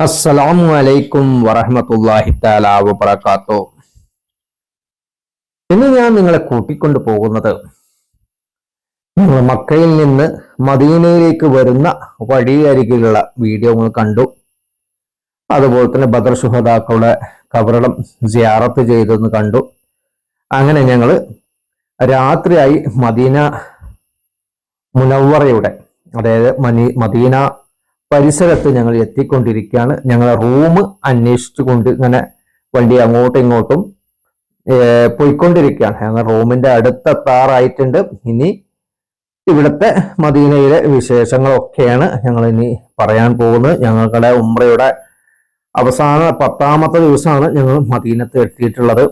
അസ്സലാമു അലൈക്കും വറഹമത്തല്ലാഹി തആല വബറകാത്തു. ഇന്ന് ഞാൻ നിങ്ങളെ കൂട്ടിക്കൊണ്ടു പോകുന്നത് മക്കയിൽ നിന്ന് മദീനയിലേക്ക് വരുന്ന വഴിയരികിലുള്ള വീഡിയോ നിങ്ങൾ കണ്ടു. അതുപോലെ തന്നെ ബദർ ശുഹദാക്കളുടെ കബറളം സിയാറത്ത് ചെയ്തെന്ന് കണ്ടു. അങ്ങനെ ഞങ്ങൾ രാത്രിയായി മദീന മുനവറയുടെ അതായത് മനി മദീന പരിസരത്ത് ഞങ്ങൾ എത്തിക്കൊണ്ടിരിക്കുകയാണ്. ഞങ്ങൾ റൂം അന്വേഷിച്ചു കൊണ്ട് ഇങ്ങനെ വണ്ടി അങ്ങോട്ടും ഇങ്ങോട്ടും പോയിക്കൊണ്ടിരിക്കുകയാണ്. ഞങ്ങൾ റൂമിന്റെ അടുത്തെത്താറായിട്ടുണ്ട് ഇനി ഇവിടുത്തെ മദീനയിലെ വിശേഷങ്ങളൊക്കെയാണ് ഞങ്ങൾ ഇനി പറയാൻ പോകുന്നത്. ഞങ്ങളുടെ ഉമ്രയുടെ അവസാന പത്താമത്തെ ദിവസമാണ് ഞങ്ങൾ മദീനത്ത് എത്തിയിട്ടുള്ളത്.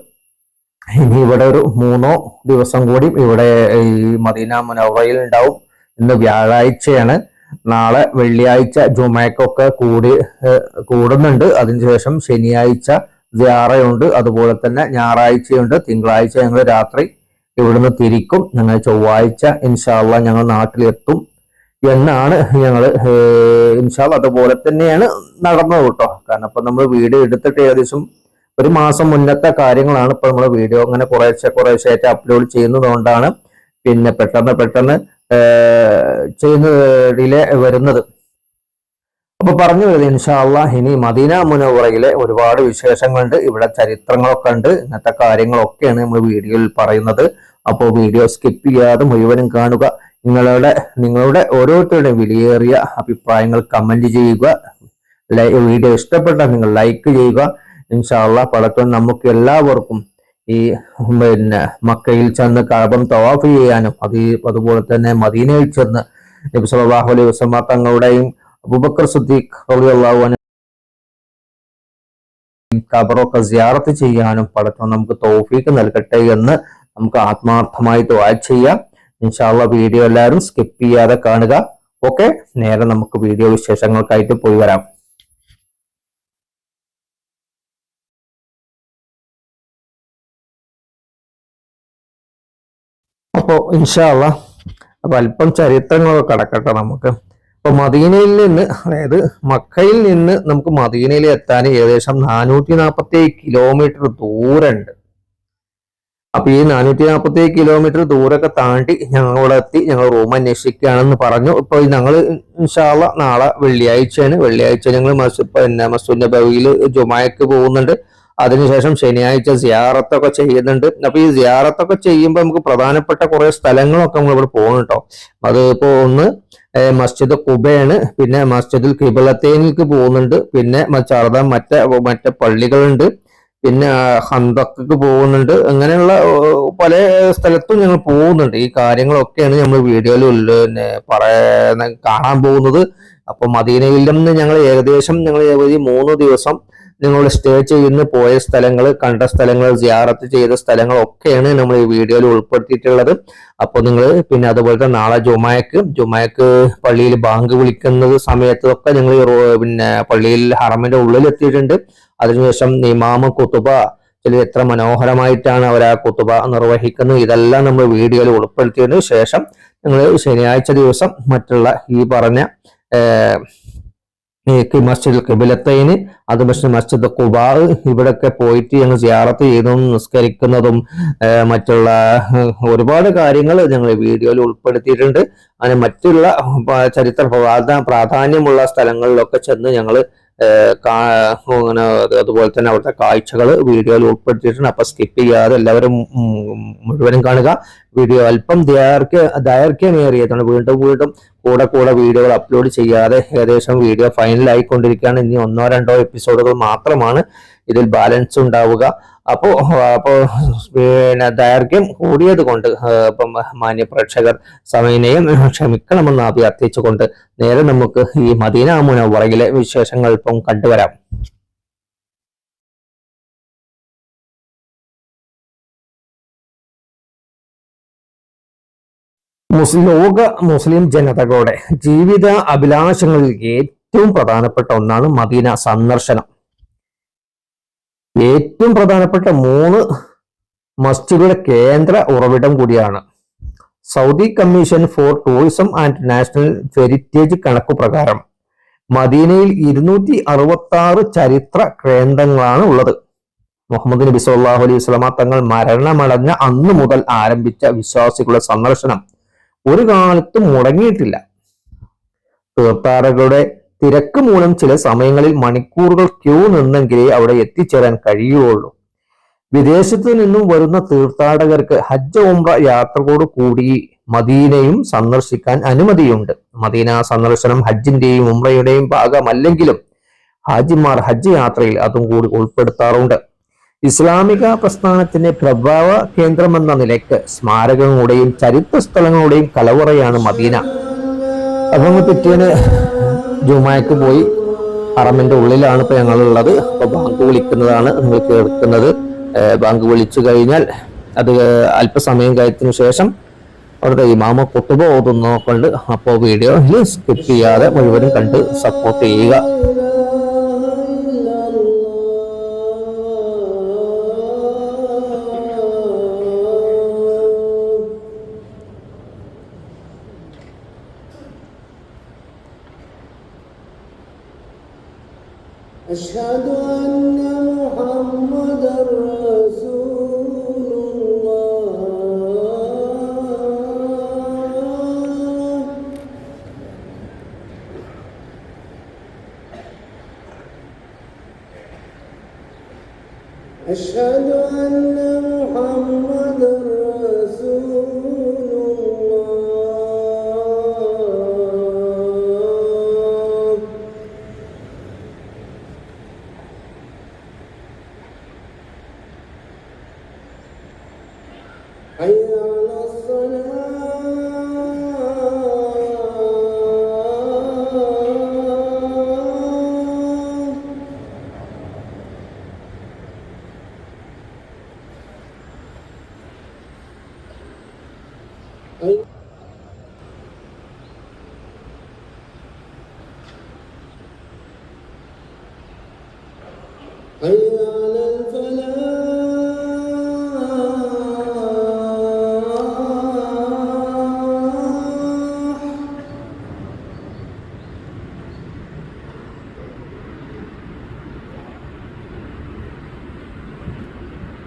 ഇനി ഇവിടെ ഒരു മൂന്നോ ദിവസം കൂടി ഇവിടെ ഈ മദീന മുനവറയിൽ ഉണ്ടാവും ഇന്ന് വ്യാഴാഴ്ചയാണ്. നാളെ വെള്ളിയാഴ്ച ജുമയ്ക്കൊക്കെ കൂടി കൂടുന്നുണ്ട്. അതിനുശേഷം ശനിയാഴ്ച വ്യാറയുണ്ട് അതുപോലെ തന്നെ ഞായറാഴ്ചയുണ്ട്. തിങ്കളാഴ്ച ഞങ്ങൾ രാത്രി ഇവിടുന്ന് തിരിക്കും. ഞങ്ങൾ ചൊവ്വാഴ്ച ഇൻഷാല്ല ഞങ്ങൾ നാട്ടിലെത്തും എന്നാണ് ഞങ്ങൾ ഇൻഷാൽ അതുപോലെ തന്നെയാണ് നടന്നത് കേട്ടോ. കാരണം ഇപ്പം നമ്മൾ വീഡിയോ എടുത്തിട്ട് ഏകദേശം ഒരു മാസം മുന്നത്തെ കാര്യങ്ങളാണ് ഇപ്പം നമ്മൾ വീഡിയോ അങ്ങനെ കുറേശ്ശെ കുറേശ്ശെ ആയിട്ട് അപ്ലോഡ് ചെയ്യുന്നതുകൊണ്ടാണ് പിന്നെ പെട്ടെന്ന് പെട്ടെന്ന് ചെയ്യുന്ന ഡിലേ വരുന്നത്. അപ്പൊ പറഞ്ഞു വരുന്നത് ഇൻഷാല്ല ഇനി മദീന മുനവറയിലെ ഒരുപാട് വിശേഷങ്ങളുണ്ട്. ഇവിടെ ചരിത്രങ്ങളൊക്കെ ഉണ്ട്. ഇങ്ങനത്തെ കാര്യങ്ങളൊക്കെയാണ് നമ്മൾ വീഡിയോയിൽ പറയുന്നത്. അപ്പോൾ വീഡിയോ സ്കിപ്പ് ചെയ്യാതെ മുഴുവനും കാണുക. നിങ്ങളുടെ നിങ്ങളുടെ ഓരോരുത്തരുടെയും വിലയേറിയ അഭിപ്രായങ്ങൾ കമന്റ് ചെയ്യുക. വീഡിയോ ഇഷ്ടപ്പെട്ടാൽ നിങ്ങൾ ലൈക്ക് ചെയ്യുക. ഇൻഷാല്ല പലപ്പോഴും നമുക്ക് എല്ലാവർക്കും ഈ പിന്നെ മക്കയിൽ ചെന്ന് കഴപം തവാഫ് ചെയ്യാനും അത് അതുപോലെ തന്നെ മദീനയിൽ ചെന്ന് നബി സല്ലല്ലാഹു അലൈഹി വസ്ലമ തങ്ങളുടെയും അബൂബക്കർ സുദ്ദീഖ് ഖബറൊക്കെ സിയാറത്ത് ചെയ്യാനും പടക്കം നമുക്ക് തോഫീക്ക് നൽകട്ടെ എന്ന് നമുക്ക് ആത്മാർത്ഥമായി ദ്വാ ചെയ്യാം. ഇൻഷാള്ള വീഡിയോ എല്ലാവരും സ്കിപ്പ് ചെയ്യാതെ കാണുക. ഓക്കെ? നേരെ നമുക്ക് വീഡിയോ വിശേഷങ്ങൾക്കായിട്ട് പോയി വരാം. അപ്പോൾ ഇൻഷാല്ല അപ്പോൾ അല്പം ചരിത്രങ്ങളൊക്കെ കടക്കട്ടെ നമുക്ക്. അപ്പോൾ മദീനയിൽ നിന്ന് അതായത് മക്കയിൽ നിന്ന് നമുക്ക് മദീനയിൽ എത്താൻ ഏകദേശം നാനൂറ്റി നാൽപ്പത്തി കിലോമീറ്റർ ദൂരമുണ്ട്. അപ്പോൾ ഈ നാനൂറ്റി നാൽപ്പത്തി കിലോമീറ്റർ ദൂരമൊക്കെ താണ്ടി ഞങ്ങൾ ഇവിടെ എത്തി ഞങ്ങൾ റൂം അന്വേഷിക്കുകയാണെന്ന് പറഞ്ഞു. ഇപ്പോൾ ഞങ്ങൾ ഇൻഷാല്ല നാളെ വെള്ളിയാഴ്ചയാണ്. വെള്ളിയാഴ്ച ഞങ്ങൾ മസ് പിന്നെ മസൂദ് നബവിയിൽ ജുമായക്ക് പോകുന്നുണ്ട്. അതിനുശേഷം ശനിയാഴ്ച സിയാറത്തൊക്കെ ചെയ്യുന്നുണ്ട്. അപ്പൊ ഈ സിയാറത്തൊക്കെ ചെയ്യുമ്പോൾ നമുക്ക് പ്രധാനപ്പെട്ട കുറെ സ്ഥലങ്ങളൊക്കെ നമ്മൾ ഇവിടെ പോകണം കേട്ടോ അത് ഇപ്പോ ഒന്ന് മസ്ജിദ് കുബയാണ് പിന്നെ മസ്ജിദുൽ കിബലത്തേനിക്ക് പോകുന്നുണ്ട്. പിന്നെ ചർദ മറ്റേ മറ്റേ പള്ളികളുണ്ട്. പിന്നെ ഹന്തക്ക് പോകുന്നുണ്ട്. അങ്ങനെയുള്ള പല സ്ഥലത്തും ഞങ്ങൾ പോകുന്നുണ്ട്. ഈ കാര്യങ്ങളൊക്കെയാണ് നമ്മൾ വീഡിയോയിൽ പറയാൻ കാണാൻ പോകുന്നത്. അപ്പൊ മദീനയിൽ നിന്ന് ഞങ്ങൾ ഏകദേശം ഞങ്ങൾ മൂന്ന് ദിവസം നിങ്ങൾ സ്റ്റേ ചെയ്യുന്ന പോയ സ്ഥലങ്ങൾ കണ്ട സ്ഥലങ്ങൾ ജിയാറത്ത് ചെയ്ത സ്ഥലങ്ങൾ ഒക്കെയാണ് നമ്മൾ ഈ വീഡിയോയിൽ ഉൾപ്പെടുത്തിയിട്ടുള്ളത്. അപ്പോൾ നിങ്ങൾ പിന്നെ അതുപോലെ തന്നെ നാളെ ജുമായക്ക് ജുമായക്ക് പള്ളിയിൽ ബാങ്ക് വിളിക്കുന്നത് സമയത്തൊക്കെ നിങ്ങൾ പിന്നെ പള്ളിയിൽ ഹറമിന്റെ ഉള്ളിൽ എത്തിയിട്ടുണ്ട് അതിനുശേഷം നിമാമ കുത്തുബ ചില എത്ര മനോഹരമായിട്ടാണ് അവർ ആ കുത്തുബ നിർവഹിക്കുന്നത്. ഇതെല്ലാം നമ്മൾ വീഡിയോയിൽ ഉൾപ്പെടുത്തിയതിനു ശേഷം നിങ്ങൾ ശനിയാഴ്ച ദിവസം മറ്റുള്ള ഈ പറഞ്ഞ മസ്ജിദ് കിബിലത്തൈന് അത് പക്ഷേ മസ്ജിദ് കുബാർ ഇവിടെയൊക്കെ പോയിട്ട് ഞങ്ങൾ സിയാറത്ത് ചെയ്തും നിസ്കരിക്കുന്നതും മറ്റുള്ള ഒരുപാട് കാര്യങ്ങൾ ഞങ്ങൾ വീഡിയോയിൽ ഉൾപ്പെടുത്തിയിട്ടുണ്ട്. അങ്ങനെ മറ്റുള്ള ചരിത്ര പ്രാധാന്യമുള്ള സ്ഥലങ്ങളിലൊക്കെ ചെന്ന് ഞങ്ങൾ അങ്ങനെ അതുപോലെ തന്നെ അവിടുത്തെ കാഴ്ചകൾ വീഡിയോയിൽ ഉൾപ്പെടുത്തിയിട്ടുണ്ട്. അപ്പൊ സ്കിപ്പ് ചെയ്യാതെ എല്ലാവരും മുഴുവനും കാണുക. വീഡിയോ അല്പം ദൈർഘ്യ ദൈർഘ്യമേറിയതാണ് വീണ്ടും വീണ്ടും കൂടെ കൂടെ വീഡിയോകൾ അപ്ലോഡ് ചെയ്യാതെ ഏകദേശം വീഡിയോ ഫൈനൽ ആയിക്കൊണ്ടിരിക്കുകയാണ്. ഇനി ഒന്നോ രണ്ടോ എപ്പിസോഡുകൾ മാത്രമാണ് ഇതിൽ ബാലൻസ് ഉണ്ടാവുക. അപ്പോ അപ്പോ പിന്നെ ദൈർഘ്യം കൂടിയത് കൊണ്ട് ഇപ്പം മാന്യ പ്രേക്ഷകർ സമയനെയും ക്ഷമിക്കണമെന്ന് അഭ്യർത്ഥിച്ചുകൊണ്ട് നേരെ നമുക്ക് ഈ മദീന മുനവറയിലെ വിശേഷങ്ങൾ ഇപ്പം കണ്ടുവരാം. ലോക മുസ്ലിം ജനതകളുടെ ജീവിത അഭിലാഷങ്ങളിൽ ഏറ്റവും പ്രധാനപ്പെട്ട ഒന്നാണ് മദീന സന്ദർശനം. ഏറ്റവും പ്രധാനപ്പെട്ട മൂന്ന് മസ്ജിദുകളുടെ കേന്ദ്ര ഉറവിടം കൂടിയാണ്. Saudi commission for tourism and national heritage കണക്കു പ്രകാരം മദീനയിൽ ഇരുന്നൂറ്റി അറുപത്തി ആറ് ചരിത്ര കേന്ദ്രങ്ങളാണ് ഉള്ളത്. മുഹമ്മദ് നബി സല്ലല്ലാഹു അലൈഹി വസല്ലമ തങ്ങൾ മരണമടഞ്ഞ അന്നു മുതൽ ആരംഭിച്ച വിശ്വാസികളുടെ സന്ദർശനം ഒരു കാലത്തും മുടങ്ങിയിട്ടില്ല. തീർത്ഥാടകരുടെ തിരക്ക് മൂലം ചില സമയങ്ങളിൽ മണിക്കൂറുകൾ ക്യൂ നിന്നെങ്കിലേ അവിടെ എത്തിച്ചേരാൻ കഴിയുകയുള്ളൂ. വിദേശത്തു നിന്നും വരുന്ന തീർത്ഥാടകർക്ക് ഹജ്ജ് ഉംറ യാത്രയോട് കൂടി മദീനയും സന്ദർശിക്കാൻ അനുമതിയുണ്ട്. മദീന സന്ദർശനം ഹജ്ജിന്റെയും ഉംറയുടെയും ഭാഗമല്ലെങ്കിലും ഹാജിമാർ ഹജ്ജ് യാത്രയിൽ അതും കൂടി ഉൾപ്പെടുത്താറുണ്ട്. ഇസ്ലാമിക പ്രസ്ഥാനത്തിന്റെ പ്രഭാവ കേന്ദ്രമെന്ന നിലയ്ക്ക് സ്മാരകങ്ങളുടെയും ചരിത്ര സ്ഥലങ്ങളുടെയും കലവറയാണ് മദീന. അപ്പം നമ്മൾ ജുമാക്ക് പോയി ഹറമിന്റെ ഉള്ളിലാണ് ഇപ്പൊ ഞങ്ങളുള്ളത്. അപ്പോൾ ബാങ്ക് വിളിക്കുന്നതാണ് നിങ്ങൾ കേൾക്കുന്നത്. ബാങ്ക് വിളിച്ചു കഴിഞ്ഞാൽ അത് അല്പസമയം കഴിഞ്ഞതിനു ശേഷം അവിടുത്തെ ഇമാമ കുത്തുബ ഓതുന്നൊക്കെ ഉണ്ട് അപ്പോൾ വീഡിയോ സ്കിപ്പ് ചെയ്യാതെ മുഴുവനും കണ്ട് സപ്പോർട്ട് ചെയ്യുക.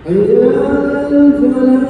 أيام الفلاح.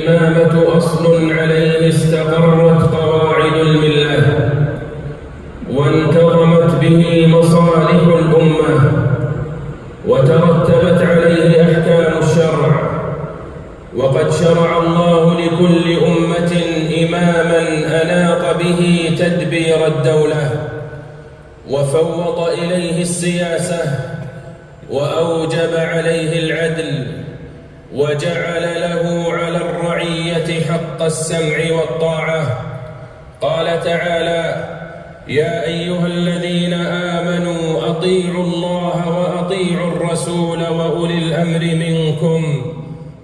الإمامة أصل عليه استقرت قواعد الملة وانتظمت به مصالح الأمة وترتبت عليه أحكام الشرع وقد شرع الله لكل أمة إماما أناط به تدبير الدولة وفوض إليه السياسة وأوجب عليه العدل وجعل له على الرعية حق السمع والطاعة. قال تعالى يا أيها الذين آمنوا أطيعوا الله وأطيعوا الرسول وأولي الأمر منكم.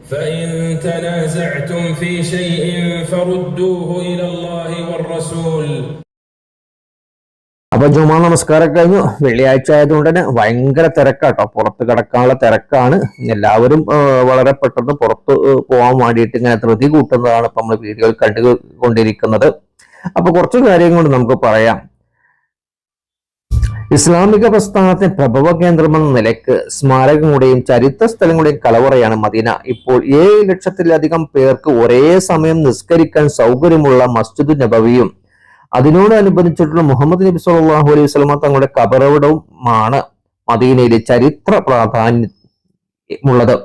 فإن تنازعتم في شيء فردوه إلى الله والرسول. അപ്പൊ ജുമാ നമസ്കാരം കഴിഞ്ഞു. വെള്ളിയാഴ്ച ആയതുകൊണ്ട് തന്നെ ഭയങ്കര തിരക്കാട്ടോ. പുറത്ത് കിടക്കാനുള്ള തിരക്കാണ്. എല്ലാവരും വളരെ പെട്ടെന്ന് പുറത്ത് പോകാൻ വേണ്ടിയിട്ട് ഇങ്ങനെ ധൃതി കൂട്ടുന്നതാണ് ഇപ്പൊ നമ്മൾ വീഡിയോയിൽ കണ്ടുകൊണ്ടിരിക്കുന്നത്. അപ്പൊ കുറച്ച് കാര്യങ്ങൾ നമുക്ക് പറയാം. ഇസ്ലാമിക പ്രസ്ഥാനത്തിന് പ്രഭവ കേന്ദ്രമെന്ന നിലയ്ക്ക് സ്മാരകങ്ങളുടെയും ചരിത്ര സ്ഥലങ്ങളുടെയും കലവറയാണ് മദീന. ഇപ്പോൾ ഏഴ് ലക്ഷത്തിലധികം പേർക്ക് ഒരേ സമയം നിസ്കരിക്കാൻ സൗകര്യമുള്ള മസ്ജിദ് നബവിയും അതിനോടനുബന്ധിച്ചിട്ടുള്ള മുഹമ്മദ് നബി സല്ലാഹു അലൈഹി വസല്ലമ തങ്ങളുടെ കബറവിടവുമാണ് മദീനയിലെ ചരിത്ര പ്രാധാന്യമുള്ളത്.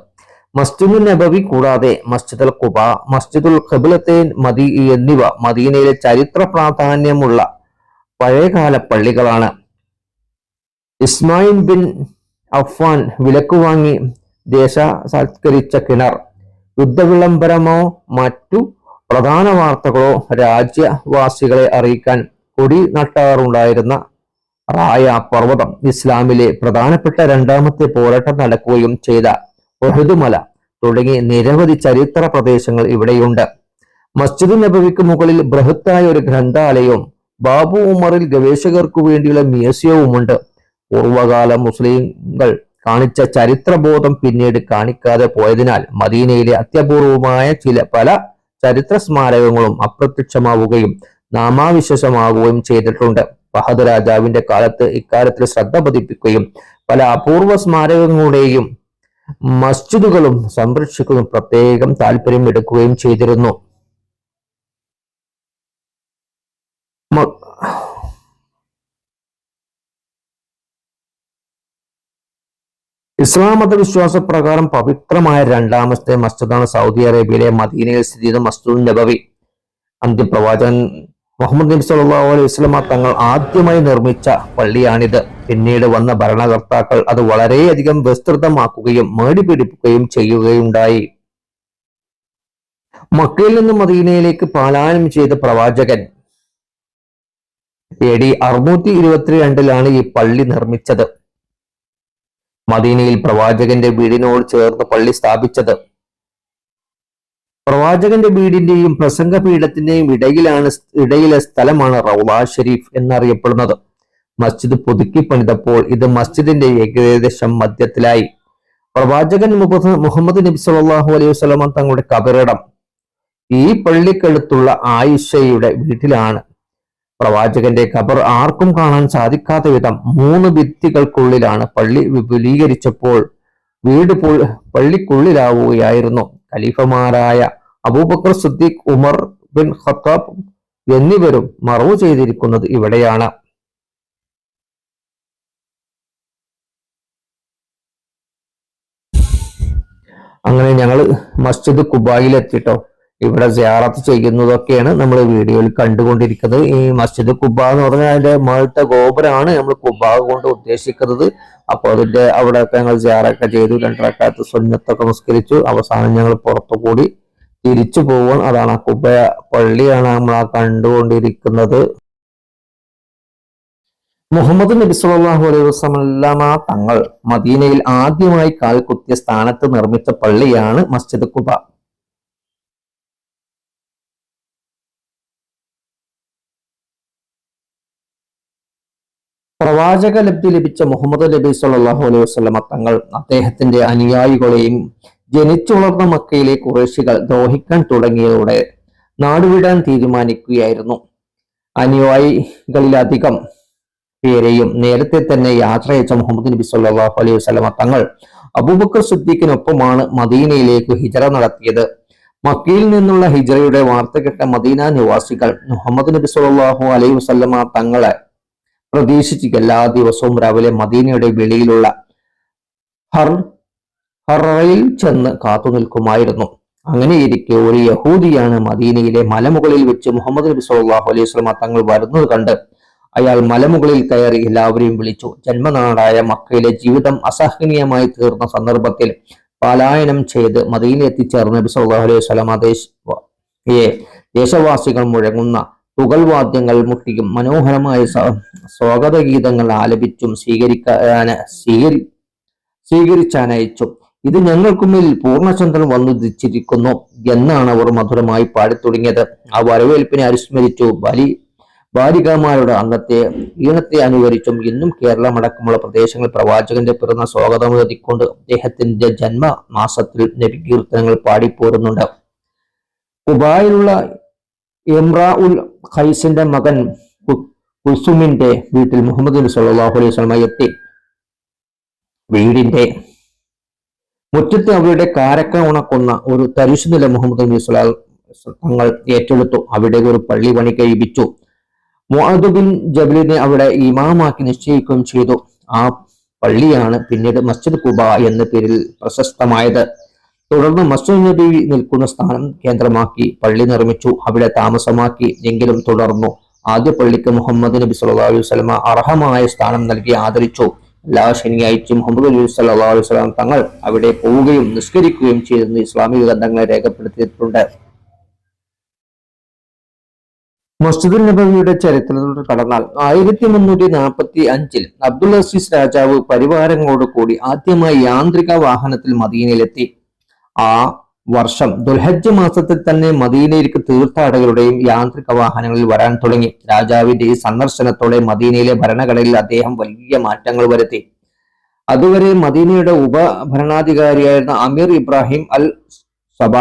മസ്ജിദുൽ നബവി കൂടാതെ മസ്ജിദുൽ കുബ മസ്ജിദുൽ ഖബിലത്തേൻ മദി എന്നിവ മദീനയിലെ ചരിത്ര പ്രാധാന്യമുള്ള പഴയകാല പള്ളികളാണ്. ഇസ്മായിൽ ബിൻ അഫ്വാൻ വിലക്ക് വാങ്ങി ദേശസാത്കരിച്ച കിണർ യുദ്ധവിളംബരമോ മറ്റു പ്രധാന വാർത്തകളോ രാജ്യവാസികളെ അറിയിക്കാൻ കൊടി നട്ടാറുണ്ടായിരുന്ന റായ പർവതം ഇസ്ലാമിലെ പ്രധാനപ്പെട്ട രണ്ടാമത്തെ പോരാട്ടം നടക്കുകയും ചെയ്ത ഒഹുദുമല തുടങ്ങി നിരവധി ചരിത്ര പ്രദേശങ്ങൾ ഇവിടെയുണ്ട്. മസ്ജിദ് നബവിക്ക് മുകളിൽ ബൃഹത്തായ ഒരു ഗ്രന്ഥാലയവും ബാബു ഉമറിൽ ഗവേഷകർക്കു വേണ്ടിയുള്ള മ്യൂസിയവുമുണ്ട്. പൂർവകാല മുസ്ലിങ്ങൾ കാണിച്ച ചരിത്രബോധം പിന്നീട് കാണിക്കാതെ പോയതിനാൽ മദീനയിലെ അത്യപൂർവമായ ചില പല ചരിത്ര സ്മാരകങ്ങളും അപ്രത്യക്ഷമാവുകയും നാമാവിശേഷമാവുകയും ചെയ്തിട്ടുണ്ട്. ഫഹദ് രാജാവിന്റെ കാലത്ത് ഇക്കാര്യത്തിൽ ശ്രദ്ധ പതിപ്പിക്കുകയും പല അപൂർവ സ്മാരകങ്ങളുടെയും മസ്ജിദുകളും സംരക്ഷിക്കുകയും പ്രത്യേകം താല്പര്യം എടുക്കുകയും ചെയ്തിരുന്നു. ഇസ്ലാം മതവിശ്വാസ പ്രകാരം പവിത്രമായ രണ്ടാമത്തെ മസ്ജിദാണ് സൗദി അറേബ്യയിലെ മദീനയിൽ സ്ഥിതി ചെയ്ത മസ്ജിദ് നബവി. അന്ത്യപ്രവാചകൻ മുഹമ്മദ് നബി സല്ലല്ലാഹു അലൈഹി വസല്ലമ തങ്ങൾ ആദ്യമായി നിർമ്മിച്ച പള്ളിയാണിത്. പിന്നീട് വന്ന ഭരണകർത്താക്കൾ അത് വളരെയധികം വിസ്തൃതമാക്കുകയും മേടി പിടിപ്പിക്കുകയും ചെയ്യുകയുണ്ടായി. മക്കയിൽ നിന്ന് മദീനയിലേക്ക് പാലായനം ചെയ്ത പ്രവാചകൻ എ ഡി അറുന്നൂറ്റി ഇരുപത്തിരണ്ടിലാണ് ഈ പള്ളി നിർമ്മിച്ചത്. മദീനയിൽ പ്രവാചകന്റെ വീടിനോട് ചേർന്ന് പള്ളി സ്ഥാപിച്ചത്. പ്രവാചകന്റെ വീടിന്റെയും പ്രസംഗ പീഠത്തിന്റെയും ഇടയിലാണ് ഇടയിലെ സ്ഥലമാണ് റൗള ഷെരീഫ് എന്നറിയപ്പെടുന്നത്. മസ്ജിദ് പുതുക്കി പണിതപ്പോൾ ഇത് മസ്ജിദിന്റെ ഏകദേശം മധ്യത്തിലായി. പ്രവാചകൻ മുഹമ്മദ് നബി സല്ലാഹു അലൈഹി വസല്ലമ തങ്ങളുടെ കബറിടം. ഈ പള്ളിക്കടുത്തുള്ള ആയിഷയുടെ വീട്ടിലാണ് പ്രവാചകന്റെ ഖബർ ആർക്കും കാണാൻ സാധിക്കാത്ത വിധം മൂന്ന് ഭിത്തികൾക്കുള്ളിലാണ് പള്ളി വിപുലീകരിച്ചപ്പോൾ വീട് പള്ളിക്കുള്ളിലാവുകയായിരുന്നു. ഖലീഫമാരായ Abu Bakr Siddiq Umar bin Khattab എന്നിവരും മറവ് ചെയ്തിരിക്കുന്നത് ഇവിടെയാണ്. അങ്ങനെ ഞങ്ങൾ മസ്ജിദ് കുബായിൽ എത്തിട്ടോ ഇവിടെ സിയാറത്ത് ചെയ്യുന്നതൊക്കെയാണ് നമ്മൾ വീഡിയോയിൽ കണ്ടുകൊണ്ടിരിക്കുന്നത്. ഈ മസ്ജിദ് കുബ എന്ന് പറഞ്ഞാൽ അതിന്റെ മേളത്തെ ഗോപുരമാണ് നമ്മൾ കുബ കൊണ്ട് ഉദ്ദേശിക്കുന്നത്. അപ്പോൾ അതിന്റെ അവിടെയൊക്കെ ഞങ്ങൾ സിയാറൊക്കെ ചെയ്തു. രണ്ടരക്കാലത്ത് സ്വന്നത്തൊക്കെ നിസ്കരിച്ചു. അവസാനം ഞങ്ങൾ പുറത്തു കൂടി തിരിച്ചു പോവാൻ അതാണ് ആ കുബ പള്ളിയാണ് നമ്മൾ ആ കണ്ടുകൊണ്ടിരിക്കുന്നത്. മുഹമ്മദ് നബി സല്ലല്ലാഹു അലൈഹി വസല്ലമ തങ്ങൾ മദീനയിൽ ആദ്യമായി കാൽ കുത്തിയ സ്ഥാനത്ത് നിർമ്മിച്ച പള്ളിയാണ് മസ്ജിദ് കുബ പ്രവാചക ലബ്ധി ലഭിച്ച മുഹമ്മദ് നബി സല്ലല്ലാഹു അലൈഹി വസ്ലമ തങ്ങൾ അദ്ദേഹത്തിന്റെ അനുയായികളെയും ജനിച്ചു വളർന്ന മക്കയിലെ കുറേശികൾ ദ്രോഹിക്കാൻ തുടങ്ങിയതോടെ നാടുവിടാൻ തീരുമാനിക്കുകയായിരുന്നു. അനുയായികളിലധികം പേരെയും നേരത്തെ തന്നെ യാത്രയച്ച മുഹമ്മദ് നബി സല്ലല്ലാഹു അലൈഹി വസ്ലമ തങ്ങൾ അബൂബക്കർ സുദ്ദീഖിനൊപ്പമാണ് മദീനയിലേക്ക് ഹിജറ നടത്തിയത്. മക്കയിൽ നിന്നുള്ള ഹിജറയുടെ വാർത്ത കേട്ട മദീന നിവാസികൾ മുഹമ്മദ് നബി സല്ലല്ലാഹു അലൈഹി വസ്ലമ തങ്ങളെ പ്രതീക്ഷിച്ച് എല്ലാ ദിവസവും രാവിലെ മദീനയുടെ വെളിയിലുള്ള ഹർ ഹറയിൽ ചെന്ന് കാത്തു നിൽക്കുമായിരുന്നു. അങ്ങനെയിരിക്കെ ഒരു യഹൂദിയാണ് മദീനയിലെ മലമുകളിൽ വെച്ച് മുഹമ്മദ് നബി സല്ലല്ലാഹു അലൈഹി സ്വലമ തങ്ങൾ വരുന്നത് കണ്ട് അയാൾ മലമുകളിൽ കയറി എല്ലാവരെയും വിളിച്ചു. ജന്മനാടായ മക്കയിലെ ജീവിതം അസഹനീയമായി തീർന്ന സന്ദർഭത്തിൽ പലായനം ചെയ്ത് മദീന എത്തിച്ചേർന്ന നബി സല്ലല്ലാഹു അലൈഹി സ്വലമ ദേശ ദേശവാസികൾ മുഴങ്ങുന്ന തുകൽ മുട്ടിക്കും മനോഹരമായ സ്വാഗത ഗീതങ്ങൾ ആലപിച്ചും സ്വീകരിക്കാൻ സ്വീകരി സ്വീകരിച്ചാനയച്ചു. ഇത് ഞങ്ങൾക്കുമേൽ പൂർണചന്ദ്രൻ വന്നുദിച്ചിരിക്കുന്നു എന്നാണ് അവർ മധുരമായി പാടിത്തുടങ്ങിയത്. ആ വരവേൽപ്പിനെ അനുസ്മരിച്ചു ബലി ബാലികമാരുടെ അന്നത്തെ ഈണത്തെ അനുകരിച്ചും ഇന്നും കേരളമടക്കമുള്ള പ്രദേശങ്ങൾ പ്രവാചകന്റെ പിറന്ന സ്വാഗതം എഴുതിക്കൊണ്ട് അദ്ദേഹത്തിന്റെ ജന്മമാസത്തിൽ നബികീർത്തനങ്ങൾ പാടിപ്പോരുന്നുണ്ട്. കുബായിലുള്ള ഇമ്രാ ഉൽ ഖൈസിന്റെ മകൻ കുസുമിന്റെ വീട്ടിൽ മുഹമ്മദ് നബി സല്ലല്ലാഹു അലൈഹി സ്വലമ എത്തി. വീടിന്റെ മുറ്റത്ത് അവരുടെ കാരക്ക ഉണക്കുന്ന ഒരു തരിശു നില മുഹമ്മദ് നബി സ്വലാ തങ്ങൾ ഏറ്റെടുത്തു. അവിടെ ഒരു പള്ളി പണി കഴിപ്പിച്ചു. മുഅദ് ബിൻ ജബലിനെ അവിടെ ഇമാമാക്കി നിശ്ചയിക്കുകയും ചെയ്തു. ആ പള്ളിയാണ് പിന്നീട് മസ്ജിദ് കുബ എന്ന പേരിൽ പ്രശസ്തമായത്. തുടർന്ന് നബി നിൽക്കുന്ന സ്ഥാനം കേന്ദ്രമാക്കി പള്ളി നിർമ്മിച്ചു അവിടെ താമസമാക്കി എങ്കിലും തുടർന്നു. ആദ്യ പള്ളിക്ക് മുഹമ്മദ് നബി സല്ലല്ലാഹു അലൈഹി വസല്ലമ അർഹമായ സ്ഥാനം നൽകി ആദരിച്ചു. എല്ലാ ശനിയാഴ്ചയും മുഹമ്മദ് നബി സല്ലല്ലാഹു അലൈഹി വസല്ലം തങ്ങൾ അവിടെ പോവുകയും നിസ്കരിക്കുകയും ചെയ്തെന്ന് ഇസ്ലാമിക ഗ്രന്ഥങ്ങളെ രേഖപ്പെടുത്തിയിട്ടുണ്ട്. മസ്ജിദുൽ നബവിയുടെ ചരിത്രത്തിലൂടെ കടന്നാൽ ആയിരത്തി മുന്നൂറ്റി നാൽപ്പത്തി അഞ്ചിൽ അബ്ദുൽ അസീസ് രാജാവ് പരിവാരങ്ങളോട് കൂടി ആദ്യമായി യാന്ത്രിക വാഹനത്തിൽ മദീനയിലെത്തി. ആ വർഷം ദുൽഹജ്ജ് മാസത്തിൽ തന്നെ മദീനയിലേക്ക് തീർത്ഥാടകരുടെയും യാന്ത്രിക വാഹനങ്ങളിൽ വരാൻ തുടങ്ങി. രാജാവിന്റെ ഈ സന്ദർശനത്തോടെ മദീനയിലെ ഭരണഘടനയിൽ അദ്ദേഹം വലിയ മാറ്റങ്ങൾ വരുത്തി. അതുവരെ മദീനയുടെ ഉപഭരണാധികാരിയായിരുന്ന അമീർ ഇബ്രാഹിം അൽ സബ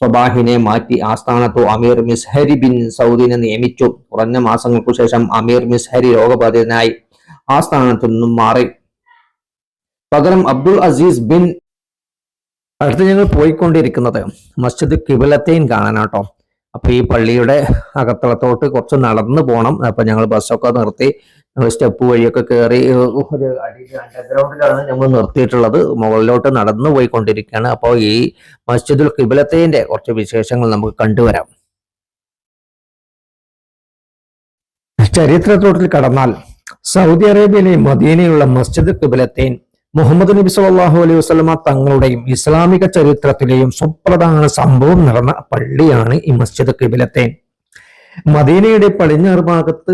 സ്വബാഹിനെ മാറ്റി. ആസ്ഥാനത്തു അമീർ മിസ്ഹരി ബിൻ സൗദിനെ നിയമിച്ചു. കുറഞ്ഞ മാസങ്ങൾക്കു ശേഷം അമീർ മിസ്ഹരി രോഗബാധിതനായി. ആസ്ഥാനത്തു നിന്നും മാറി. പകരം അബ്ദുൾ അസീസ് ബിൻ അടുത്ത് ഞങ്ങൾ പോയിക്കൊണ്ടിരിക്കുന്നത് മസ്ജിദ് കിബിലത്തെയും കാണാനാട്ടോ. അപ്പൊ ഈ പള്ളിയുടെ അകത്തളത്തോട്ട് കുറച്ച് നടന്നു പോകണം അപ്പൊ ഞങ്ങൾ ബസ്സൊക്കെ നിർത്തി ഞങ്ങൾ സ്റ്റെപ്പ് വഴിയൊക്കെ കയറി ഒരു അണ്ടർഗ്രൗണ്ടിലാണ് ഞങ്ങൾ നിർത്തിയിട്ടുള്ളത്. മുകളിലോട്ട് നടന്നു പോയിക്കൊണ്ടിരിക്കുകയാണ്. അപ്പോൾ ഈ മസ്ജിദുൽ കിബിലത്തേന്റെ കുറച്ച് വിശേഷങ്ങൾ നമുക്ക് കണ്ടുവരാം. ചരിത്രത്തോട്ടിൽ കടന്നാൽ സൗദി അറേബ്യയിലെ മദീനയുള്ള മസ്ജിദ് കിബിലത്തേൻ മുഹമ്മദ് നബി സല്ലല്ലാഹു അലൈഹി വസ്ലമ തങ്ങളുടെയും ഇസ്ലാമിക ചരിത്രത്തിലെയും സുപ്രധാന സംഭവം നടന്ന പള്ളിയാണ് ഈ മസ്ജിദ് കിബിലത്തേൻ മദീനയുടെ പടിഞ്ഞാറ് ഭാഗത്ത്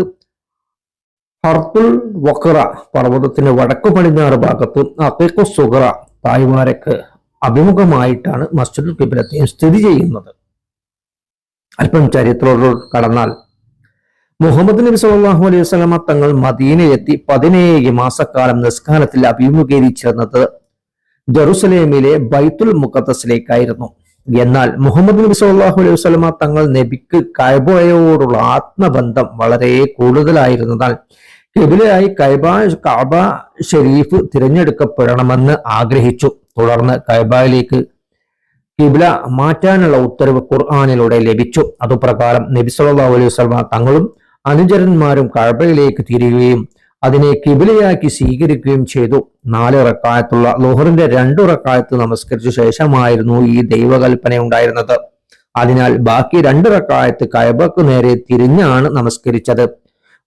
ഹർത്തുൽ വഖറ പർവതത്തിന് വടക്കു പടിഞ്ഞാറ് ഭാഗത്ത് അഖീഖു സുഗ്ര തായ്വാരക്ക് അഭിമുഖമായിട്ടാണ് മസ്ജിദുൽ കിബിലത്തേൻ സ്ഥിതി ചെയ്യുന്നത്. അല്പം ചരിത്രത്തോട് കടന്നാൽ മുഹമ്മദ് നബി സല്ലല്ലാഹു അലൈഹി വസല്ലമ തങ്ങൾ മദീനയിലെത്തി പതിനേഴ് മാസക്കാലം നിസ്കാരത്തിൽ അഭിമുഖീകരിച്ചിരുന്നത് ജറുസലേമിലെ ബൈത്തുൽ മുഖദ്ദസിലേക്കായിരുന്നു. എന്നാൽ മുഹമ്മദ് നബി സല്ലല്ലാഹു അലൈഹി വസല്ലമ തങ്ങൾ നബിക്ക് കൈബയോടുള്ള ആത്മബന്ധം വളരെ കൂടുതലായിരുന്നതാൽ കെബിലയായി കൈബ കാബ ഷെരീഫ് തിരഞ്ഞെടുക്കപ്പെടണമെന്ന് ആഗ്രഹിച്ചു. തുടർന്ന് കൈബയിലേക്ക് കിബില മാറ്റാനുള്ള ഉത്തരവ് ഖുർആാനിലൂടെ ലഭിച്ചു. അതുപ്രകാരം നബി സല്ലല്ലാഹു അലൈഹി വസല്ലമ തങ്ങളും അനുചരന്മാരും കഴബയിലേക്ക് തിരിയുകയും അതിനെ കിബിലയാക്കി സ്വീകരിക്കുകയും ചെയ്തു. നാല് റക്കായത്തുള്ള ലോഹറിന്റെ രണ്ടു റക്കായത്ത് നമസ്കരിച്ച ശേഷമായിരുന്നു ഈ ദൈവകൽപ്പന ഉണ്ടായിരുന്നത്. അതിനാൽ ബാക്കി രണ്ട് റക്കായത്ത് കയബക്ക് നേരെ തിരിഞ്ഞാണ് നമസ്കരിച്ചത്.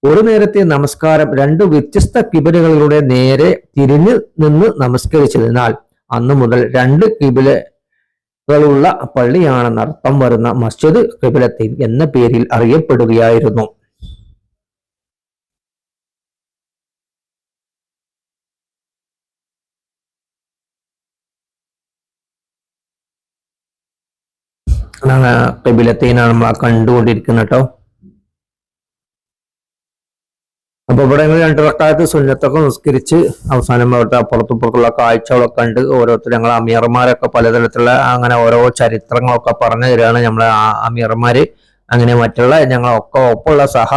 ഒരു നേരത്തെ നമസ്കാരം രണ്ട് വ്യത്യസ്ത കിബിലകളുടെ നേരെ തിരിഞ്ഞ് നിന്ന് നമസ്കരിച്ചതിനാൽ അന്നു മുതൽ രണ്ട് കിബിലകളുള്ള പള്ളിയാണെന്നർത്ഥം വരുന്ന മസ്ജിദ് കിബിലത്തിൻ എന്ന പേരിൽ അറിയപ്പെടുകയായിരുന്നു. അതാണ് കിബിലത്തീനാണ് നമ്മൾ ആ കണ്ടുകൊണ്ടിരിക്കുന്നത് കേട്ടോ അപ്പൊ ഇവിടെ രണ്ട് റക്കാലത്ത് സുന്നത്തൊക്കെ നിസ്കരിച്ച് അവസാനം അവിടുത്തെ അപ്പുറത്തുപ്പുറത്തുള്ള കാഴ്ചകളൊക്കെ കണ്ട് ഓരോരുത്തർ ഞങ്ങൾ അമീർമാരൊക്കെ പലതരത്തിലുള്ള അങ്ങനെ ഓരോ ചരിത്രങ്ങളൊക്കെ പറഞ്ഞു തരികയാണ് നമ്മളെ അമീർമാര്. അങ്ങനെ മറ്റുള്ള ഞങ്ങളൊക്കെ ഒപ്പമുള്ള സഹ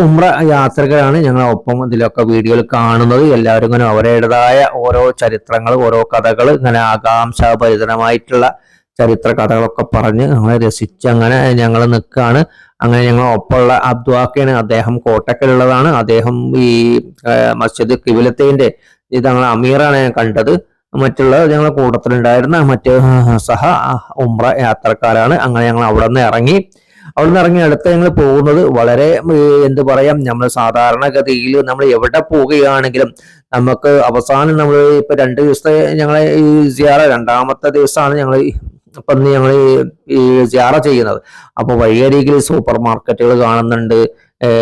ഉമ്ര യാത്രികരാണ് ഞങ്ങൾ ഒപ്പം ഇതിലൊക്കെ വീഡിയോയിൽ കാണുന്നത്. എല്ലാവരും ഇങ്ങനെ അവരുടേതായ ഓരോ ചരിത്രങ്ങൾ ഓരോ കഥകൾ ഇങ്ങനെ ആകാംക്ഷാഭരിതമായിട്ടുള്ള ചരിത്ര കഥകളൊക്കെ പറഞ്ഞ് ഞങ്ങളെ രസിച്ച് അങ്ങനെ ഞങ്ങൾ നിൽക്കുകയാണ് അങ്ങനെ ഞങ്ങൾ ഒപ്പമുള്ള അബ്ദുവാക്കയാണ് അദ്ദേഹം കോട്ടക്കലുള്ളതാണ്. അദ്ദേഹം ഈ മസ്ജിദ് കിബിലത്തിന്റെ ഇത് ഞങ്ങൾ അമീറാണ് കണ്ടത്. മറ്റുള്ള ഞങ്ങളെ കൂട്ടത്തിലുണ്ടായിരുന്ന മറ്റ് സഹ ഉമ്ര യാത്രക്കാരാണ്. അങ്ങനെ ഞങ്ങൾ അവിടെ നിന്ന് ഇറങ്ങി. അവിടെ നിന്ന് ഇറങ്ങി അടുത്ത് ഞങ്ങൾ പോകുന്നത് വളരെ എന്ത് പറയാം നമ്മൾ സാധാരണഗതിയിൽ നമ്മൾ എവിടെ പോവുകയാണെങ്കിലും നമുക്ക് അവസാനം നമ്മൾ ഇപ്പൊ രണ്ട് ദിവസത്തെ ഞങ്ങളെ ഈ സിയാറ രണ്ടാമത്തെ ദിവസമാണ് ഞങ്ങൾ ഇപ്പൊ ഞങ്ങൾ ഈ ചെയ്യുന്നത്. അപ്പൊ വഴിയരികിൽ സൂപ്പർ മാർക്കറ്റുകൾ കാണുന്നുണ്ട്.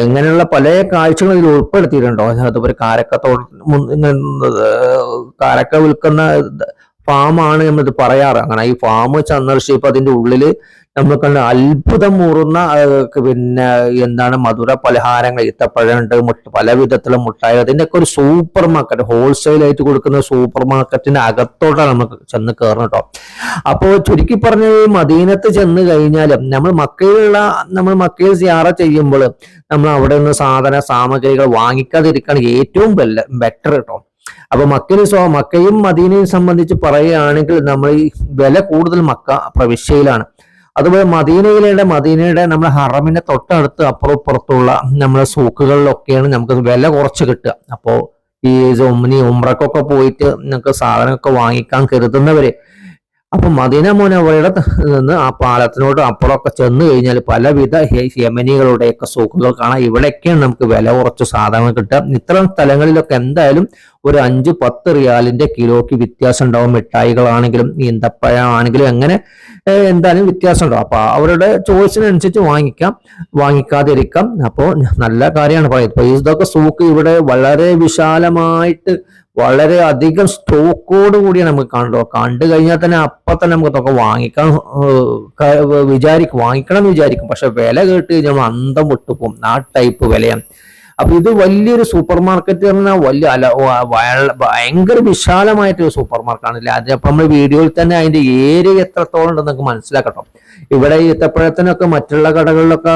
ഇങ്ങനെയുള്ള പല കാഴ്ചകളും ഇതിൽ ഉൾപ്പെടുത്തിയിട്ടുണ്ടോ? അതുപോലെ കാരക്കത്തോട് കാരക്ക വിൽക്കുന്ന ഫാമാണ് നമ്മളിത് പറയാറ്. അങ്ങനെ ഈ ഫാം സന്ദർശിച്ചപ്പോൾ അതിന്റെ ഉള്ളിൽ നമ്മൾ കണ്ട അത്ഭുതം മൂറുന്ന പിന്നെ എന്താണ് മധുര പലഹാരങ്ങൾ ഈത്തപ്പഴമുണ്ട് മുട്ട പല വിധത്തിലുള്ള മുട്ടായി അതിന്റെയൊക്കെ ഒരു സൂപ്പർ മാർക്കറ്റ് ഹോൾസെയിൽ ആയിട്ട് കൊടുക്കുന്ന സൂപ്പർ മാർക്കറ്റിന്റെ അകത്തോട്ടാണ് നമുക്ക് ചെന്ന് കയറണം കേട്ടോ അപ്പോൾ ചുരുക്കി പറഞ്ഞ മദീനത്ത് ചെന്ന് കഴിഞ്ഞാലും നമ്മൾ മക്കയിലുള്ള നമ്മൾ മക്കയിൽ സിയാറ ചെയ്യുമ്പോൾ നമ്മൾ അവിടെ നിന്ന് സാധന സാമഗ്രികൾ വാങ്ങിക്കാതിരിക്കുകയാണ് ഏറ്റവും ബെറ്റർ കേട്ടോ അപ്പൊ മക്കയിൽ സ്വ മക്കയും മദീനയും സംബന്ധിച്ച് പറയുകയാണെങ്കിൽ നമ്മൾ ഈ വില കൂടുതൽ മക്ക പ്രവിശ്യയിലാണ്. അതുപോലെ മദീനയിലെ മദീനയുടെ നമ്മുടെ ഹറമിന്റെ തൊട്ടടുത്ത് അപ്പുറപ്പുറത്തുള്ള നമ്മുടെ സൂക്കുകളിലൊക്കെയാണ് നമുക്ക് വില കുറച്ച് കിട്ടുക. അപ്പോൾ ഈ ഉമ്നി ഉമ്രക്കൊക്കെ പോയിട്ട് നിങ്ങൾക്ക് സാധനമൊക്കെ വാങ്ങിക്കാൻ കരുതുന്നവര് അപ്പൊ മദീന മുനവറയുടെ നിന്ന് ആ പാലത്തിനോട് അപ്പുറമൊക്കെ ചെന്ന് കഴിഞ്ഞാൽ പലവിധ യമനികളുടെയൊക്കെ സൂക്കുകൾ കാണാം. ഇവിടെയൊക്കെയാണ് നമുക്ക് വില കുറച്ച് സാധനങ്ങൾ കിട്ടുക. ഇത്തരം സ്ഥലങ്ങളിലൊക്കെ എന്തായാലും ഒരു അഞ്ച് പത്ത് റിയാലിന്റെ കിലോക്ക് വ്യത്യാസം ഉണ്ടാവും. മിഠായികളാണെങ്കിലും ഈന്തപ്പഴമാണെങ്കിലും അങ്ങനെ എന്തായാലും വ്യത്യാസം ഉണ്ടാവും. അപ്പൊ അവരുടെ ചോയ്സിനനുസരിച്ച് വാങ്ങിക്കാം. വാങ്ങിക്കാതിരിക്കാം. അപ്പോൾ നല്ല കാര്യമാണ്. പറയുന്നത് ഇതൊക്കെ സൂക്ക് ഇവിടെ വളരെ വിശാലമായിട്ട് വളരെ അധികം സ്റ്റോക്കോട് കൂടിയാണ് നമുക്ക് കണ്ടോ കണ്ടു കഴിഞ്ഞാൽ തന്നെ അപ്പൊ തന്നെ നമുക്ക് തൊക്കെ വാങ്ങിക്കാൻ വിചാരിക്കും. വാങ്ങിക്കണം എന്ന് വിചാരിക്കും. പക്ഷെ വില കേട്ട് കഴിഞ്ഞാൽ നമ്മൾ അന്തം വിട്ടുപോകും. ആ ടൈപ്പ് വിലയാണ്. അപ്പൊ ഇത് വലിയൊരു സൂപ്പർ മാർക്കറ്റ് പറഞ്ഞാൽ വലിയ അല ഭയങ്കര വിശാലമായിട്ടൊരു സൂപ്പർ ആണ്. അത് അതിനപ്പം നമ്മൾ വീഡിയോയിൽ തന്നെ അതിന്റെ ഏരിയ എത്രത്തോളം നമുക്ക് മനസ്സിലാക്കട്ടോ. ഇവിടെ ഇത്തപ്പഴത്തിനൊക്കെ മറ്റുള്ള കടകളിലൊക്കെ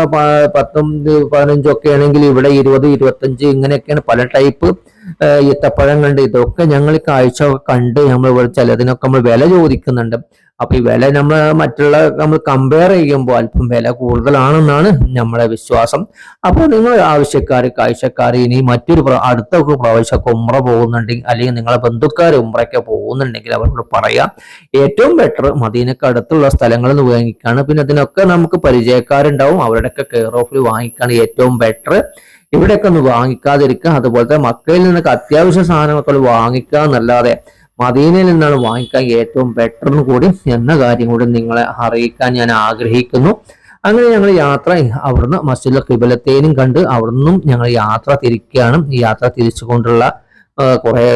പത്തും പതിനഞ്ചും ഒക്കെ ആണെങ്കിൽ ഇവിടെ ഇരുപത് ഇരുപത്തഞ്ച് ഇങ്ങനെയൊക്കെയാണ് പല ടൈപ്പ് ഈത്തപ്പഴം കണ്ട്. ഇതൊക്കെ ഞങ്ങൾ കാഴ്ച കണ്ട് നമ്മൾ ഇവിടെ ചിലതിനൊക്കെ നമ്മൾ വില ചോദിക്കുന്നുണ്ട്. അപ്പൊ ഈ വില നമ്മൾ മറ്റുള്ള നമ്മൾ കമ്പയർ ചെയ്യുമ്പോൾ അല്പം വില കൂടുതലാണെന്നാണ് നമ്മുടെ വിശ്വാസം. അപ്പോൾ നിങ്ങൾ ആവശ്യക്കാർ കാഴ്ചക്കാർ ഇനി മറ്റൊരു അടുത്ത പ്രാവശ്യം ഉമ്ര പോകുന്നുണ്ടെങ്കിൽ അല്ലെങ്കിൽ നിങ്ങളെ ബന്ധുക്കാർ ഉമ്രയ്ക്ക് പോകുന്നുണ്ടെങ്കിൽ അവരോട് പറയാം. ഏറ്റവും ബെറ്റർ മദീനക്ക് അടുത്തുള്ള സ്ഥലങ്ങളിൽ നിന്ന് വാങ്ങിക്കാണ്. പിന്നെ അതിനൊക്കെ നമുക്ക് പരിചയക്കാരുണ്ടാവും. അവരുടെയൊക്കെ കെയർ ഓഫിൽ വാങ്ങിക്കാണ് ഏറ്റവും ബെറ്റർ ഇവിടെയൊക്കെ ഒന്ന് വാങ്ങിക്കാതിരിക്കുക. അതുപോലത്തെ മക്കയിൽ നിന്നൊക്കെ അത്യാവശ്യ സാധനങ്ങളൊക്കെ വാങ്ങിക്കുക എന്നല്ലാതെ മദീനയിൽ നിന്നാണ് വാങ്ങിക്കാൻ ഏറ്റവും ബെറ്റർ കൂടി എന്ന കാര്യം കൂടി നിങ്ങളെ അറിയിക്കാൻ ഞാൻ ആഗ്രഹിക്കുന്നു. അങ്ങനെ ഞങ്ങൾ യാത്ര അവിടുന്ന് മസ്ജിദ് കിബലത്തേനും കണ്ട് അവിടുന്നും ഞങ്ങൾ യാത്ര തിരിക്കുകയാണ്. യാത്ര തിരിച്ചുകൊണ്ടുള്ള കൊണ്ടുള്ള കുറെ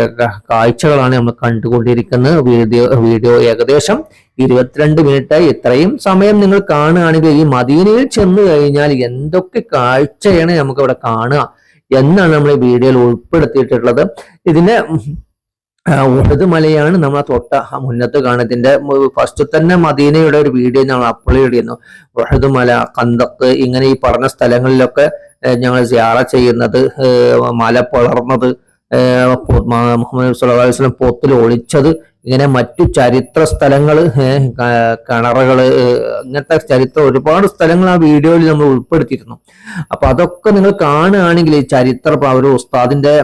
കാഴ്ചകളാണ് നമ്മൾ കണ്ടുകൊണ്ടിരിക്കുന്നത്. വീഡിയോ വീഡിയോ ഏകദേശം ഇരുപത്തിരണ്ട് മിനിറ്റ് ഇത്രയും സമയം നിങ്ങൾ കാണുകയാണെങ്കിൽ ഈ മദീനയിൽ ചെന്ന് കഴിഞ്ഞാൽ എന്തൊക്കെ കാഴ്ചയാണ് നമുക്ക് ഇവിടെ കാണുക എന്നാണ് നമ്മൾ ഈ വീഡിയോയിൽ ഉൾപ്പെടുത്തിയിട്ടുള്ളത്. ഇതിന്റെ ഉഹദ് മലയാണ് നമ്മൾ തൊട്ട മുന്നത്ത് കാണത്തിന്റെ ഫസ്റ്റ് തന്നെ മദീനയുടെ ഒരു വീഡിയോ ഞങ്ങൾ അപ്ലോഡ് ചെയ്യുന്നു ഉഹദ് മല കന്തക്ക് ഇങ്ങനെ ഈ പറഞ്ഞ സ്ഥലങ്ങളിലൊക്കെ ഞങ്ങൾ സിയാറ ചെയ്യുന്നത് മല പൊളർന്നത് മുഹമ്മദ് വസല്ലം പൊത്തിൽ ഒളിച്ചത് ഇങ്ങനെ മറ്റു ചരിത്ര സ്ഥലങ്ങൾ കിണറുകൾ ഇങ്ങനത്തെ ചരിത്ര ഒരുപാട് സ്ഥലങ്ങൾ ആ വീഡിയോയിൽ നമ്മൾ ഉൾപ്പെടുത്തിയിരുന്നു. അപ്പൊ അതൊക്കെ നിങ്ങൾ കാണുകയാണെങ്കിൽ ഈ ചരിത്ര ഒരു ഉസ്താദിന്റെ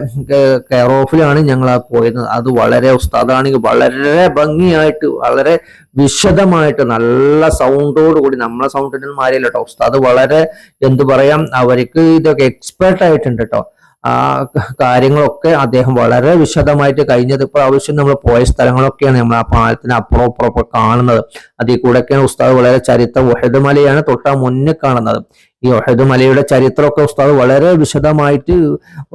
കെയർ ഓഫിലാണ് ഞങ്ങൾ ആ പോയത്. അത് വളരെ ഉസ്താദാണെങ്കിൽ വളരെ ഭംഗിയായിട്ട് വളരെ വിശദമായിട്ട് നല്ല സൗണ്ടോട് കൂടി നമ്മളെ സൗണ്ടിനും മാറിയല്ല കേട്ടോ ഉസ്താദ് വളരെ എന്തു പറയാം അവർക്ക് ഇതൊക്കെ എക്സ്പേർട്ട് ആയിട്ടുണ്ട് കേട്ടോ ആ കാര്യങ്ങളൊക്കെ അദ്ദേഹം വളരെ വിശദമായിട്ട് കഴിഞ്ഞത് പ്രാവശ്യം നമ്മൾ പോയ സ്ഥലങ്ങളൊക്കെയാണ് നമ്മൾ ആ പാലത്തിന് അപ്പുറം അപ്പുറം കാണുന്നത്. അതിൽ കൂടെയൊക്കെയാണ് ഉസ്താദ് വളരെ ചരിത്രം വഹദമലയാണ് തൊട്ടാ മുന്നിൽ കാണുന്നത്. ഈ ഒഹദ് മലയുടെ ചരിത്രമൊക്കെ ഉസ്താദ് വളരെ വിശദമായിട്ട്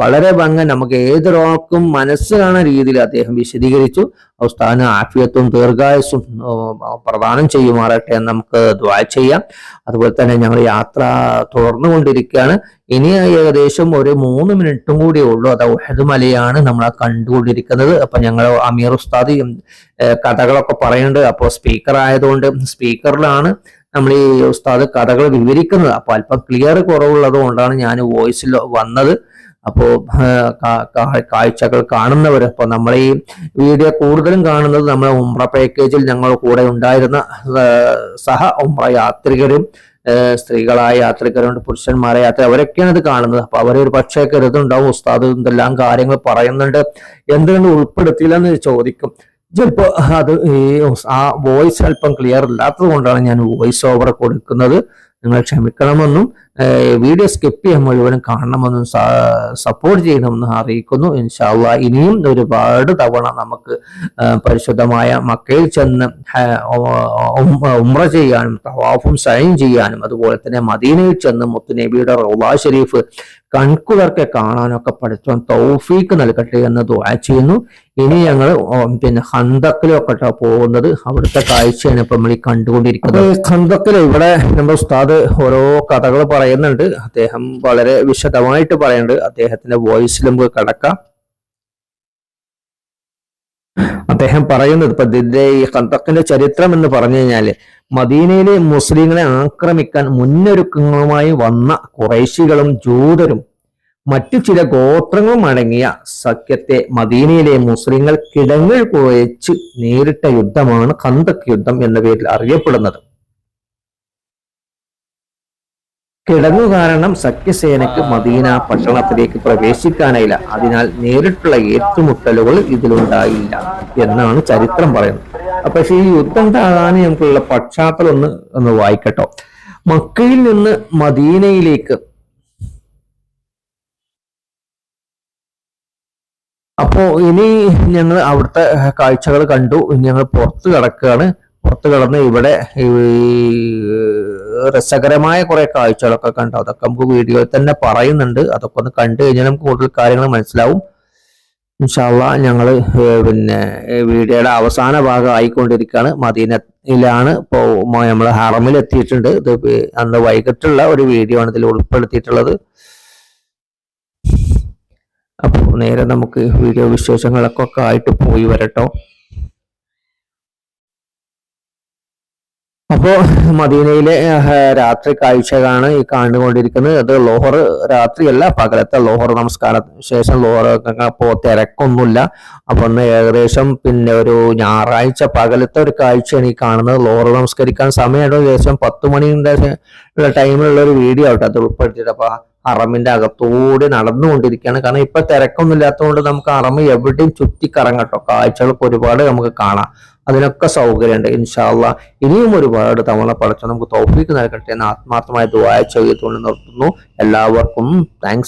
വളരെ ഭംഗി നമുക്ക് ഏതൊരാൾക്കും മനസ്സിലാകുന്ന രീതിയിൽ അദ്ദേഹം വിശദീകരിച്ചു. ഉസ്താദിന് ആഫിയത്തും ദീർഘായുസും പ്രദാനം ചെയ്യുമാറട്ടെ എന്ന് നമുക്ക് ദ്വാ ചെയ്യാം. അതുപോലെ തന്നെ ഞങ്ങൾ യാത്ര തുടർന്നു കൊണ്ടിരിക്കുകയാണ് ഇനി ഏകദേശം ഒരു മൂന്ന് മിനിറ്റും കൂടി ഉള്ളൂ. അത് ഒഹദ് മലയാണ് നമ്മൾ കണ്ടുകൊണ്ടിരിക്കുന്നത്. അപ്പൊ ഞങ്ങൾ അമീർ ഉസ്താദ് കഥകളൊക്കെ പറയുന്നുണ്ട്. അപ്പോൾ സ്പീക്കർ ആയതുകൊണ്ട് സ്പീക്കറിലാണ് നമ്മൾ ഈ ഉസ്താദ് കഥകൾ വിവരിക്കുന്നത്. അപ്പൊ അല്പം ക്ലിയർ കുറവുള്ളത് കൊണ്ടാണ് ഞാൻ വോയിസിൽ വന്നത്. അപ്പോ ഏഹ്, കാ- കാ- കാഴ്ചകൾ കാണുന്നവർ അപ്പൊ നമ്മൾ ഈ വീഡിയോ കൂടുതലും കാണുന്നത് നമ്മളെ ഉംറ പാക്കേജിൽ ഞങ്ങൾ കൂടെ ഉണ്ടായിരുന്ന സഹ ഉംറ യാത്രികരും സ്ത്രീകളായ യാത്രികരുണ്ട് പുരുഷന്മാരെ യാത്ര അവരൊക്കെയാണ് ഇത് കാണുന്നത്. അപ്പൊ അവരൊരു പക്ഷേ കരുതുണ്ടാവും ഉസ്താദ് എന്തെല്ലാം കാര്യങ്ങൾ പറയുന്നുണ്ട് എന്തുകൊണ്ട് ഉൾപ്പെടുത്തിയില്ല എന്ന് ചോദിക്കും. ചിലപ്പോ അത് ആ വോയിസ് അല്പം ക്ലിയർ ഇല്ലാത്തത് കൊണ്ടാണ് ഞാൻ വോയിസ് ഓവർ കൊടുക്കുന്നത്. നിങ്ങൾ ക്ഷമിക്കണമെന്നും വീഡിയോ സ്കിപ്പ് ചെയ്യാൻ മുഴുവനും കാണണമെന്നും സപ്പോർട്ട് ചെയ്യണമെന്നും അറിയിക്കുന്നു. ഇൻഷാല്ല ഇനിയും ഒരുപാട് തവണ നമുക്ക് പരിശുദ്ധമായ മക്കയിൽ ചെന്ന് ഉമ്ര ചെയ്യാനും തവാഫും സൈൻ ചെയ്യാനും അതുപോലെ തന്നെ മദീനയിൽ ചെന്ന് മുത്തുനബിയുടെ റൗബാ ഷെരീഫ് കൺകുളർക്കെ കാണാനൊക്കെ പഠിച്ചോൻ തൗഫീക്ക് നൽകട്ടെ എന്ന് ദുആ ചെയ്യുന്നു. ഇനി ഞങ്ങൾ പിന്നെ ഹന്തക്കിലൊക്കെ പോകുന്നത് അവിടുത്തെ കാഴ്ചയാണ് ഇപ്പം നമ്മൾ കണ്ടുകൊണ്ടിരിക്കുന്നത്. ഹന്തക്കിൽ ഇവിടെ നമ്മുടെ ഉസ്താദ് ഓരോ കഥകൾ പറയുന്നുണ്ട്. അദ്ദേഹം വളരെ വിശദമായിട്ട് പറയുന്നുണ്ട്. അദ്ദേഹത്തിന്റെ വോയിസിൽ നമുക്ക് കടക്കാം. അദ്ദേഹം പറയുന്നത് ഇപ്പൊ ഇതിന്റെ ഈ കന്തക്കിന്റെ ചരിത്രം എന്ന് പറഞ്ഞു കഴിഞ്ഞാൽ മദീനയിലെ മുസ്ലിങ്ങളെ ആക്രമിക്കാൻ മുന്നൊരുക്കങ്ങളുമായി വന്ന കുറേശികളും ജൂതരും മറ്റു ചില ഗോത്രങ്ങളും അടങ്ങിയ സഖ്യത്തെ മദീനയിലെ മുസ്ലിങ്ങൾ കിടങ്ങിൽ കുഴച്ച് നേരിട്ട യുദ്ധമാണ് ഖന്തക് യുദ്ധം എന്ന പേരിൽ അറിയപ്പെടുന്നത്. കിടങ്ങു കാരണം സഖ്യസേനയ്ക്ക് മദീന പട്ടണത്തിലേക്ക് പ്രവേശിക്കാനായില്ല. അതിനാൽ നേരിട്ടുള്ള ഏറ്റുമുട്ടലുകൾ ഇതിലുണ്ടായില്ല എന്നാണ് ചരിത്രം പറയുന്നത്. അപ്പൊ പക്ഷെ ഈ യുദ്ധം താഴാൻ നമുക്കുള്ള പശ്ചാത്തലം ഒന്ന് ഒന്ന് വായിക്കട്ടോ. മക്കയിൽ നിന്ന് മദീനയിലേക്ക് അപ്പോ ഇനി ഞങ്ങൾ അവിടുത്തെ കാഴ്ചകൾ കണ്ടു. ഞങ്ങൾ പുറത്ത് കിടക്കുകയാണ്. പുറത്ത് കിടന്ന് ഇവിടെ രസകരമായ കുറെ കാഴ്ചകളൊക്കെ കണ്ടു. അതൊക്കെ നമുക്ക് വീഡിയോയിൽ തന്നെ പറയുന്നുണ്ട്. അതൊക്കെ ഒന്ന് കണ്ടു കഴിഞ്ഞാൽ നമുക്ക് കൂടുതൽ കാര്യങ്ങൾ മനസ്സിലാവും. ഇൻഷാല്ല ഞങ്ങൾ പിന്നെ വീഡിയോയുടെ അവസാന ഭാഗം ആയിക്കൊണ്ടിരിക്കുകയാണ്. മദീനയിലാണ് ഇപ്പോൾ നമ്മൾ ഹറമിൽ എത്തിയിട്ടുണ്ട്. ഇത് അന്ന് വൈകിട്ടുള്ള ഒരു വീഡിയോ ആണ് ഇതിൽ ഉൾപ്പെടുത്തിയിട്ടുള്ളത്. അപ്പോൾ നേരെ നമുക്ക് വീഡിയോ വിശേഷങ്ങളൊക്കെ ആയിട്ട് പോയി വരട്ടോ. അപ്പോ മദീനയിലെ രാത്രി കാഴ്ചകളാണ് ഈ കണ്ടുകൊണ്ടിരിക്കുന്നത്. അത് ലോഹർ രാത്രിയല്ല പകലത്തെ ലോഹർ നമസ്കാരം. ശേഷം ലോഹർ അപ്പോ തിരക്കൊന്നുമില്ല. അപ്പൊ ഒന്ന് ഏകദേശം പിന്നെ ഒരു ഞായറാഴ്ച പകലത്തെ ഒരു കാഴ്ചയാണ് ഈ കാണുന്നത്. ലോഹർ നമസ്കരിക്കാൻ സമയം ഏകദേശം പത്ത് ടൈമിലുള്ള ഒരു വീഡിയോ ആവട്ടെ അത് ഉൾപ്പെടുത്തിയിട്ട് അപ്പൊ അറമിന്റെ അകത്തൂടെ നടന്നുകൊണ്ടിരിക്കുകയാണ്. കാരണം ഇപ്പൊ തിരക്കൊന്നും ഇല്ലാത്തതുകൊണ്ട് നമുക്ക് അറമ് എവിടെയും ചുറ്റിക്കറങ്ങട്ടോ കാഴ്ചകൾക്ക് ഒരുപാട് നമുക്ക് കാണാം. അതിനൊക്കെ സൗകര്യമുണ്ട്. ഇൻഷാല്ല ഇനിയും ഒരുപാട് തവണ പഠിച്ചു നമുക്ക് തോപ്പിക്ക് നൽകട്ടെ എന്ന് ആത്മാർത്ഥമായ ദുബായ ചെയ്തുകൊണ്ട് നിർത്തുന്നു. എല്ലാവർക്കും താങ്ക്സ്